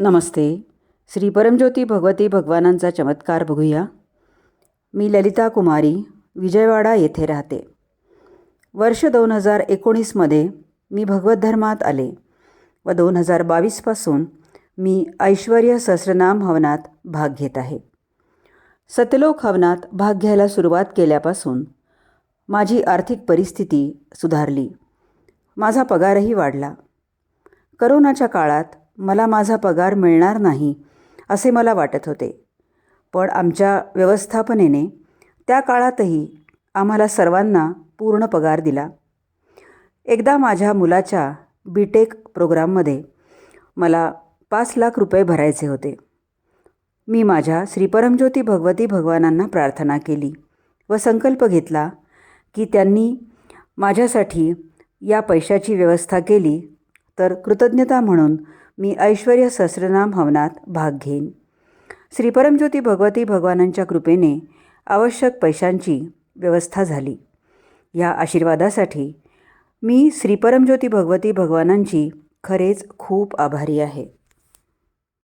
नमस्ते. श्री परमज्योती भगवती भगवानांचा चमत्कार बघूया. मी ललिता कुमारी विजयवाडा येथे राहते. वर्ष दोन हजार एकोणीसमध्ये मी भगवद्धर्मात आले व दोन हजार बावीसपासून मी ऐश्वर्य सहस्रनाम हवनात भाग घेत आहे. सतलोक हवनात भाग घ्यायला सुरुवात केल्यापासून माझी आर्थिक परिस्थिती सुधारली. माझा पगारही वाढला. करोनाच्या काळात मला माझा पगार मिळणार नाही असे मला वाटत होते. पण आमच्या व्यवस्थापनेने त्या काळातही आम्हाला सर्वांना पूर्ण पगार दिला. एकदा माझ्या मुलाच्या बी टेक प्रोग्राममध्ये मला पाच लाख रुपये भरायचे होते. मी माझ्या श्रीपरमज्योती भगवती भगवानांना प्रार्थना केली व संकल्प घेतला की त्यांनी माझ्यासाठी या पैशाची व्यवस्था केली तर कृतज्ञता म्हणून मी ऐश्वर्य सहस्रनाम हवनात भाग घेईन. श्री परमज्योती भगवती भगवानांच्या कृपेने आवश्यक पैशांची व्यवस्था झाली. या आशीर्वादासाठी मी श्री परमज्योती भगवती भगवानांची खरेच खूप आभारी आहे.